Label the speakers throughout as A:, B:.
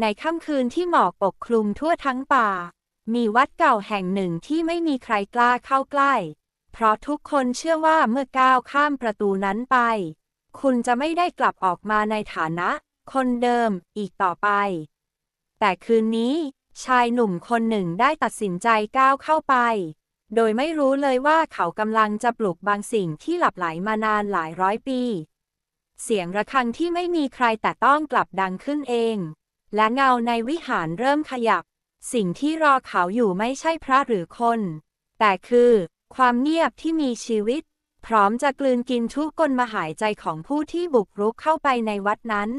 A: ในค่ำคืนที่หมอกปกคลุมทั่วทั้งป่า มีวัดเก่าแห่งหนึ่งที่ไม่มีใครกล้าเข้าใกล้ เพราะทุกคนเชื่อว่าเมื่อก้าวข้ามประตูนั้นไป คุณจะไม่ได้กลับออกมาในฐานะ คนเดิมอีกต่อไป แต่คืนนี้ ชายหนุ่มคนหนึ่งได้ตัดสินใจก้าวเข้าไป โดยไม่รู้เลยว่าเขากำลังจะปลุกบางสิ่งที่หลับไหลมานานหลายร้อยปี เสียงระฆังที่ไม่มีใครแต่ต้องกลับดังขึ้นเอง และเงาในวิหารเริ่มขยับ สิ่งที่รอเขาอยู่ไม่ใช่พระหรือคน แต่คือ ความเงียบที่มีชีวิต พร้อมจะกลืนกินทุกกลมหายใจของผู้ที่บุกรุกเข้าไปในวัดนั้น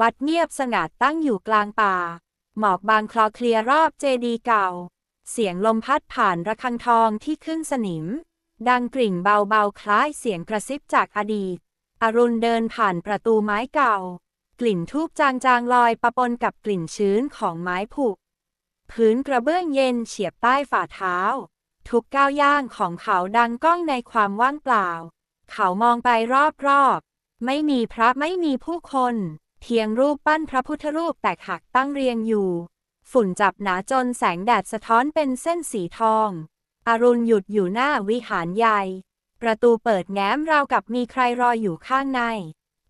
A: วัดเงียบสงัดตั้งอยู่กลางป่า หมอกบางคลอเคลียรอบเจดีเก่า เสียงลมพัดผ่านระฆังทองที่ขึ้นสนิม ดังกริ่งเบาๆคล้ายเสียงกระซิบจากอดีต อรุณเดินผ่านประตูไม้เก่า กลิ่นทูบจางๆลอยปะปนกับกลิ่นชื้นของไม้ผุพื้นกระเบื้องเย็นเฉียบใต้ฝ่าเท้า ทุกก้าวย่างของเขาดังก้องในความว่างเปล่า เขามองไปรอบๆ ไม่มีพระไม่มีผู้คน เพียงรูปปั้นพระพุทธรูปแตกหักตั้งเรียงอยู่ ฝุ่นจับหนาจนแสงแดดสะท้อนเป็นเส้นสีทอง อรุณหยุดอยู่หน้าวิหารใหญ่ ประตูเปิดแง้มราวกับมีใครรออยู่ข้างใน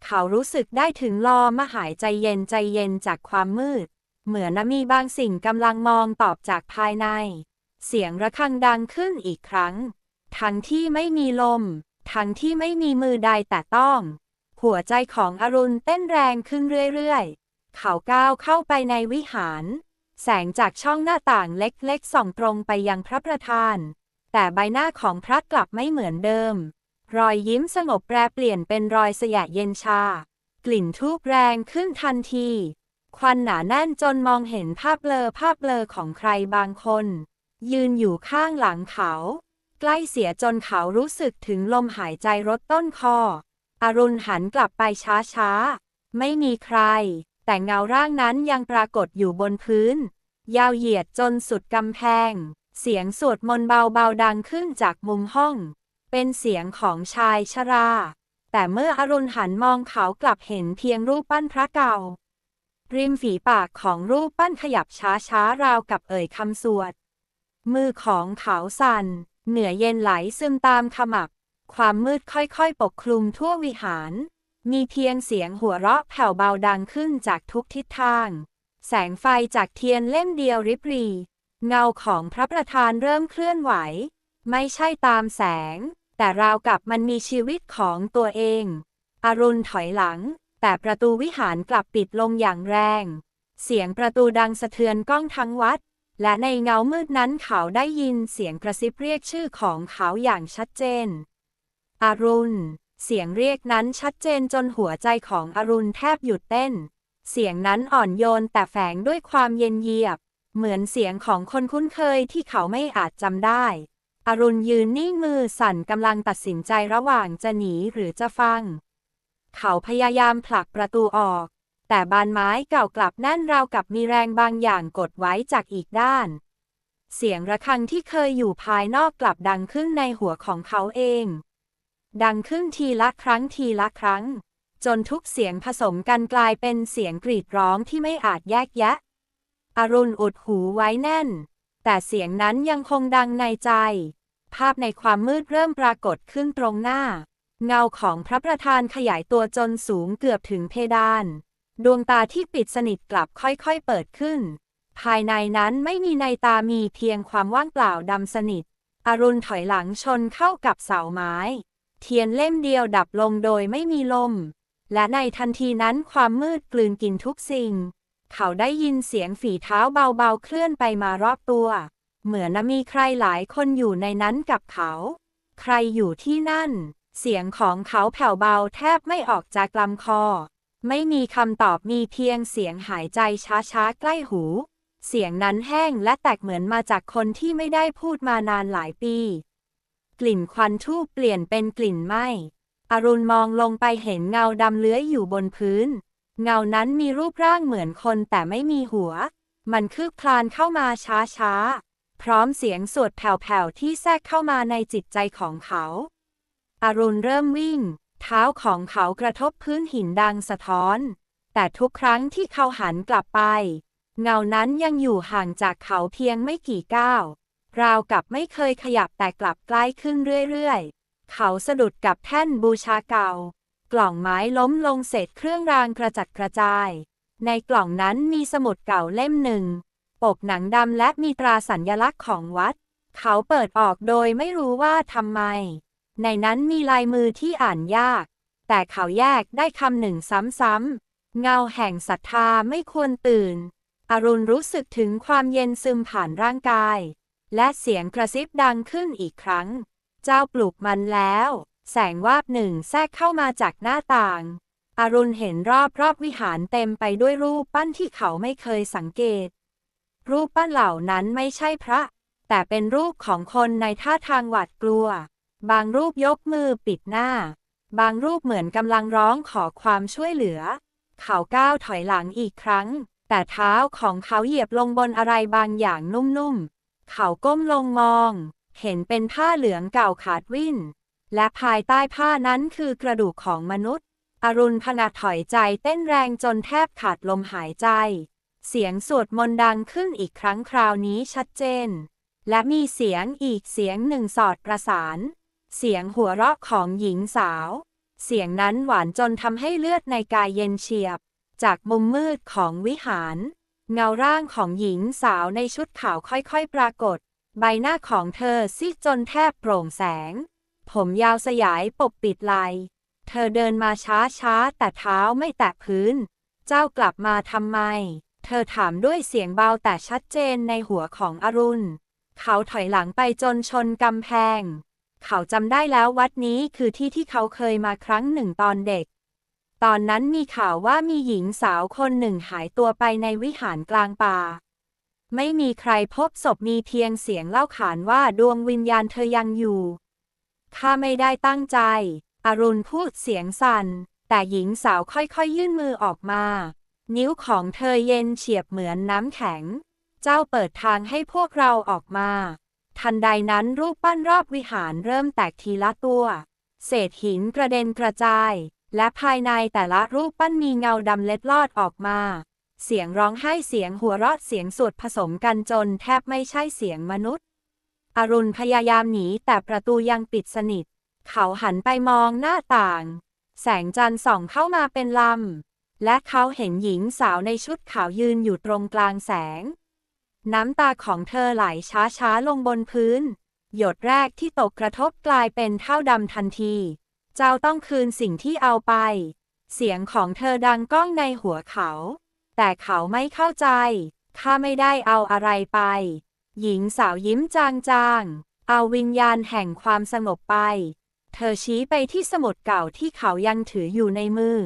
A: เขารู้สึกได้ถึงลอมหายใจเย็นใจเย็นจากความมืด เหมือนมีบางสิ่งกำลังมองตอบจากภายใน เสียงระฆังดังขึ้นอีกครั้ง ทั้งที่ไม่มีลม ทั้งที่ไม่มีมือใดแต่ต้อง หัวใจของอรุณเต้นแรงขึ้นเรื่อยๆ เขาก้าวเข้าไปในวิหาร แสงจากช่องหน้าต่างเล็กๆส่องตรงไปยังพระประธาน แต่ใบหน้าของพระกลับไม่เหมือนเดิม รอยยิ้มสงบแปรเปลี่ยนเป็นรอยสยะเย็นชา กลิ่นทูบแรงขึ้นทันที ควันหนาแน่นจนมองเห็นภาพเลอภาพเลอของใครบางคน ยืนอยู่ข้างหลังเขา ใกล้เสียจนเขารู้สึกถึงลมหายใจรดต้นคอ อรุณหันกลับไปช้าๆ ไม่มีใคร แต่เงาร่างนั้นยังปรากฏอยู่บนพื้น ยาวเหยียดจนสุดกำแพง เสียงสวดมนต์เบาๆดังขึ้นจากมุมห้อง เป็นเสียงของชายชรา แต่เมื่ออรุณหันมองเขากลับเห็นเพียงรูปปั้นพระเก่า ริมฝีปากของรูปปั้นขยับช้าๆราวกับเอ่ยคำสวด มือของเขาสั่น เหนือเย็นไหลซึมตามขมับ ความมืดค่อยๆ ปกคลุมทั่ววิหาร มีเพียงเสียงหัวเราะแผ่วเบาดังขึ้นจากทุกทิศทาง แสงไฟจากเทียนเล่มเดียวริบหรีเงาของพระประธานเริ่มเคลื่อนไหว ไม่ใช่ตามแสง แต่ราวกับมันมีชีวิตของตัวเอง อรุณถอยหลัง แต่ประตูวิหารกลับปิดลงอย่างแรง เสียงประตูดังสะเทือนก้องทั้งวัด และในเงามืดนั้นเขาได้ยินเสียงกระซิบเรียกชื่อของเขาอย่างชัดเจน อรุณ เสียงเรียกนั้นชัดเจนจนหัวใจของอรุณแทบหยุดเต้น เสียงนั้นอ่อนโยนแต่แฝงด้วยความเย็นเยียบ เหมือนเสียงของคนคุ้นเคยที่เขาไม่อาจจำได้ อรุณยืนนิ่งมือสั่นกำลังตัดสินใจระหว่างจะหนีหรือจะฟัง เขาพยายามผลักประตูออก แต่บานไม้เก่ากลับแน่นราวกับมีแรงบางอย่างกดไว้จากอีกด้าน เสียงระฆังที่เคยอยู่ภายนอกกลับดังขึ้นในหัวของเขาเอง ดังขึ้นทีละครั้งทีละครั้ง จนทุกเสียงผสมกันกลายเป็นเสียงกรีดร้องที่ไม่อาจแยกแยะ อรุณอุดหูไว้แน่น แต่เสียงนั้นยังคงดังในใจ ภาพในความมืดเริ่มปรากฏขึ้นตรงหน้า เงาของพระประธานขยายตัวจนสูงเกือบถึงเพดาน ดวงตาที่ปิดสนิทกลับค่อยๆเปิดขึ้น ภายในนั้นไม่มีในตามีเพียงความว่างเปล่าดำสนิท อรุณถอยหลังชนเข้ากับเสาไม้ เทียนเล่มเดียวดับลงโดยไม่มีลม และในทันทีนั้นความมืดกลืนกินทุกสิ่ง เขาได้ยินเสียงฝีเท้าเบาๆเคลื่อนไปมารอบตัว เหมือนมีใครหลายคนอยู่ในนั้นกับเขา ใครอยู่ที่นั่น เสียงของเขาแผ่วเบาแทบไม่ออกจากลำคอ ไม่มีคำตอบมีเพียงเสียงหายใจช้าๆ ใกล้หู เสียงนั้นแห้งและแตกเหมือนมาจากคนที่ไม่ได้พูดมานานหลายปี กลิ่นควันทูบเปลี่ยนเป็นกลิ่นไหม้อรุณมองลงไปเห็นเงาดำเลื้อยอยู่บนพื้น เงานั้นมีรูปร่างเหมือนคนแต่ไม่มีหัว มันคืบคลานเข้ามาช้าๆ พร้อมเสียงสวดแผ่วๆที่แทรกเข้ามาในจิตใจของเขา อรุณเริ่มวิ่ง เท้าของเขากระทบพื้นหินดังสะท้อนแแต่ทุกครั้งที่เขาหันกลับไป เงานั้นยังอยู่ห่างจากเขาเพียงไม่กี่ก้าว ราวกับไม่เคยขยับแต่กลับใกล้ขึ้นเรื่อยๆ เขาสะดุดกับแท่นบูชาเก่า กล่องไม้ล้มลงเศษเครื่องรางกระจัดกระจาย ในกล่องนั้นมีสมุดเก่าเล่มหนึ่ง ปกหนังดำและมีตราสัญลักษณ์ของวัด เขาเปิดออกโดยไม่รู้ว่าทำไม ในนั้นมีลายมือที่อ่านยาก แต่เขาแยกได้คำหนึ่งซ้ำๆ เงาแห่งศรัทธาไม่ควรตื่น อรุณรู้สึกถึงความเย็นซึมผ่านร่างกาย และเสียงกระซิบดังขึ้นอีกครั้ง เจ้าปลุกมันแล้ว แสงวาบหนึ่งแทรกเข้ามาจากหน้าต่างอรุณเห็นรอบรอบวิหารเต็มไปด้วยรูปปั้นที่เขาไม่เคยสังเกต รูปปั้นเหล่านั้นไม่ใช่พระ แต่เป็นรูปของคนในท่าทางหวาดกลัว บางรูปยกมือปิดหน้า บางรูปเหมือนกำลังร้องขอความช่วยเหลือ เขาก้าวถอยหลังอีกครั้ง แต่เท้าของเขาเหยียบลงบนอะไรบางอย่างนุ่มๆ เขาก้มลงมอง เห็นเป็นผ้าเหลืองเก่าขาดวิ่น และภายใต้ผ้านั้นคือกระดูกของมนุษย์ อรุณพงะถอยใจเต้นแรงจนแทบขาดลมหายใจ เสียงสวดมนต์ดังขึ้นอีกครั้งคราวนี้ชัดเจน และมีเสียงอีกเสียงหนึ่งสอดประสาน เสียงหัวเราะของหญิงสาว เสียงนั้นหวานจนทำให้เลือดในกายเย็นเฉียบ จากมุมมืดของวิหาร เงาร่างของหญิงสาวในชุดขาวค่อยๆปรากฏ ใบหน้าของเธอซีดจนแทบโปร่งแสง ผมยาวสยายปกปิดไหลเธอเดินมาช้าๆแต่เท้าไม่แตะพื้น เจ้ากลับมาทำไม เธอถามด้วยเสียงเบาแต่ชัดเจนในหัวของอรุณ เขาถอยหลังไปจนชนกำแพง เขาจำได้แล้ววัดนี้คือที่ที่เขาเคยมาครั้งหนึ่งตอนเด็ก ตอนนั้นมีข่าวว่ามีหญิงสาวคนหนึ่งหายตัวไปในวิหารกลางป่า ไม่มีใครพบศพมีเพียงเสียงเล่าขานว่าดวงวิญญาณเธอยังอยู่ข้าไม่ได้ตั้งใจ อรุณพูดเสียงสั่น แต่หญิงสาวค่อยๆยื่นมือออกมา นิ้วของเธอเย็นเฉียบเหมือนน้ำแข็ง เจ้าเปิดทางให้พวกเราออกมา ทันใดนั้นรูปปั้นรอบวิหารเริ่มแตกทีละตัว เศษหินกระเด็นกระจาย และภายในแต่ละรูปปั้นมีเงาดำเล็ดลอดออกมา เสียงร้องไห้เสียงหัวเราะเสียงสวดผสมกันจนแทบไม่ใช่เสียงมนุษย์ อรุณพยายามหนีแต่ประตูยังปิดสนิท เขาหันไปมองหน้าต่าง แสงจันทร์ส่องเข้ามาเป็นลำ และเขาเห็นหญิงสาวในชุดขาวยืนอยู่ตรงกลางแสง น้ำตาของเธอไหลช้าๆลงบนพื้น หยดแรกที่ตกกระทบกลายเป็นเท่าดำทันที เจ้าต้องคืนสิ่งที่เอาไป เสียงของเธอดังก้องในหัวเขา แต่เขาไม่เข้าใจ ข้าไม่ได้เอาอะไรไป หญิงสาวยิ้มจางๆ เอาวิญญาณแห่งความสงบไป เธอชี้ไปที่สมุดเก่าที่เขายังถืออยู่ในมือ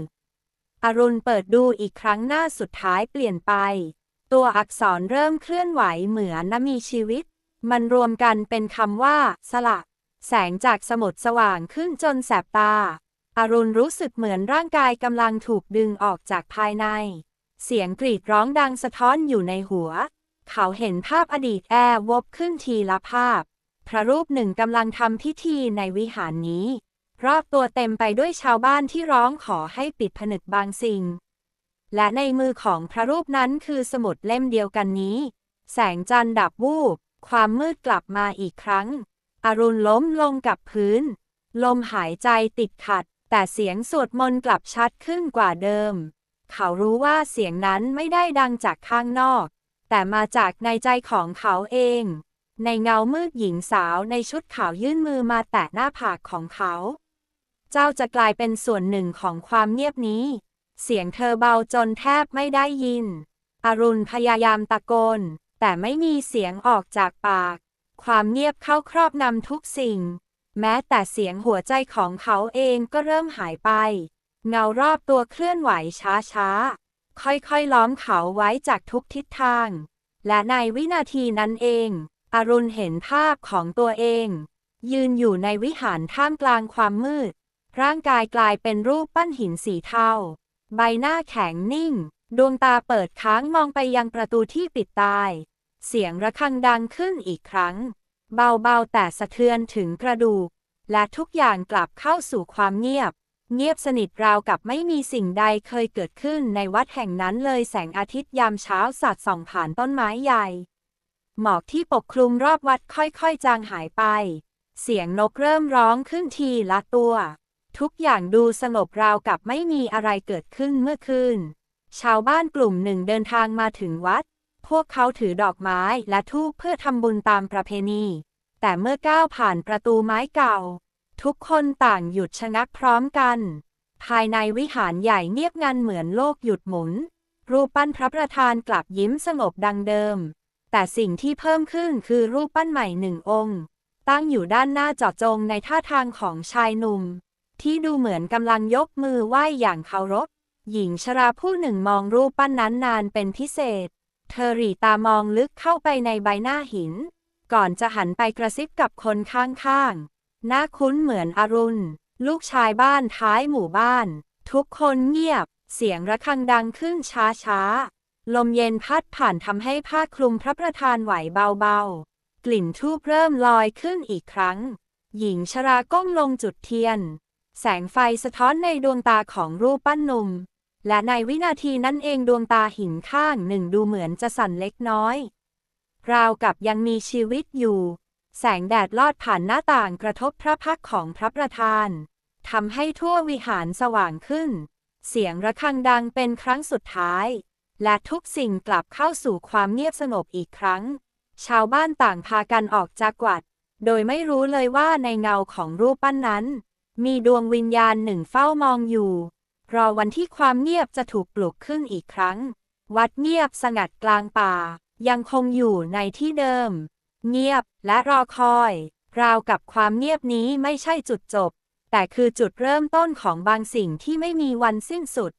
A: อรุณเปิดดูอีกครั้งหน้าสุดท้ายเปลี่ยนไป ตัวอักษรเริ่มเคลื่อนไหวเหมือนนมีชีวิต มันรวมกันเป็นคำว่า สละ แสงจากสมุดสว่างขึ้นจนแสบตา อรุณรู้สึกเหมือนร่างกายกำลังถูกดึงออกจากภายใน เสียงกรีดร้องดังสะท้อนอยู่ในหัว เขาเห็นภาพอดีตแอร์วบขึ้นทีละภาพ พระรูปหนึ่งกำลังทำพิธีในวิหารนี้ รอบตัวเต็มไปด้วยชาวบ้านที่ร้องขอให้ปิดผนึกบางสิ่ง และในมือของพระรูปนั้นคือสมุดเล่มเดียวกันนี้ แสงจันทร์ดับวูบ ความมืดกลับมาอีกครั้ง อรุณล้มลงกับพื้น ลมหายใจติดขัด แต่เสียงสวดมนต์กลับชัดขึ้นกว่าเดิม เขารู้ว่าเสียงนั้นไม่ได้ดังจากข้างนอก แต่มาจากในใจของเขาเอง ในเงามืดหญิงสาวในชุดขาวยื่นมือมาแตะหน้าผากของเขา เจ้าจะกลายเป็นส่วนหนึ่งของความเงียบนี้ เสียงเธอเบาจนแทบไม่ได้ยิน อรุณพยายามตะโกน แต่ไม่มีเสียงออกจากปาก ความเงียบเข้าครอบนำทุกสิ่ง แม้แต่เสียงหัวใจของเขาเองก็เริ่มหายไป เงารอบตัวเคลื่อนไหวช้าๆ ค่อยๆ ล้อมเขาไว้จากทุกทิศทาง และในวินาทีนั้นเอง อรุณเห็นภาพของตัวเอง ยืนอยู่ในวิหารท่ามกลางความมืด ร่างกายกลายเป็นรูปปั้นหินสีเทา ใบหน้าแข็งนิ่ง ดวงตาเปิดค้างมองไปยังประตูที่ปิดตาย เสียงระฆังดังขึ้นอีกครั้ง เบาๆแต่สะเทือนถึงกระดูก และทุกอย่างกลับเข้าสู่ความเงียบ เงียบสนิทราวกับไม่มีสิ่งใดเคยเกิดขึ้นในวัดแห่งนั้นเลยแสงอาทิตย์ยามเช้าสาดส่องผ่านต้นไม้ใหญ่ หมอกที่ปกคลุมรอบวัดค่อยๆจางหายไป เสียงนกเริ่มร้องขึ้นทีละตัว ทุกอย่างดูสงบราวกับไม่มีอะไรเกิดขึ้นเมื่อคืน ชาวบ้านกลุ่มหนึ่งเดินทางมาถึงวัด พวกเขาถือดอกไม้และธูปเพื่อทำบุญตามประเพณี แต่เมื่อก้าวผ่านประตูไม้เก่า ทุกคนต่างหยุดชะงักพร้อมกัน ภายในวิหารใหญ่เงียบงันเหมือนโลกหยุดหมุน รูปปั้นพระประธานกลับยิ้มสงบดังเดิม แต่สิ่งที่เพิ่มขึ้นคือรูปปั้นใหม่หนึ่งองค์ ตั้งอยู่ด้านหน้าจาะจงในท่าทางของชายหนุ่ม ที่ดูเหมือนกำลังยกมือไหว้อย่างเคารพ หญิงชราผู้หนึ่งมองรูปปั้นนั้นนานเป็นพิเศษ เธอหรี่ตามองลึกเข้าไปในใบหน้าหิน ก่อนจะหันไปกระซิบกับคนข้างๆ หน้าคุ้นเหมือนอรุณ ลูกชายบ้านท้ายหมู่บ้าน ทุกคนเงียบ เสียงระฆังดังขึ้นช้าๆ ลมเย็นพัดผ่านทำให้ผ้าคลุมพระประธานไหวเบาๆ กลิ่นทูบเริ่มลอยขึ้นอีกครั้ง หญิงชราก้มลงจุดเทียน แสงไฟสะท้อนในดวงตาของรูปปั้นหนุ่ม และในวินาทีนั้นเองดวงตาหินข้างหนึ่งดูเหมือนจะสั่นเล็กน้อย ราวกับยังมีชีวิตอยู่ แสงแดดลอดผ่านหน้าต่างกระทบพระพักของพระประธานทำให้ทั่ววิหารสว่างขึ้น เสียงระฆังดังเป็นครั้งสุดท้าย และทุกสิ่งกลับเข้าสู่ความเงียบสงบอีกครั้ง ชาวบ้านต่างพากันออกจากวัด โดยไม่รู้เลยว่าในเงาของรูปปั้นนั้น มีดวงวิญญาณหนึ่งเฝ้ามองอยู่ รอวันที่ความเงียบจะถูกปลุกขึ้นอีกครั้ง วัดเงียบสงัดกลางป่า ยังคงอยู่ในที่เดิม เงียบและรอคอย ราวกับความเงียบนี้ไม่ใช่จุดจบ แต่คือจุดเริ่มต้นของบางสิ่งที่ไม่มีวันสิ้นสุด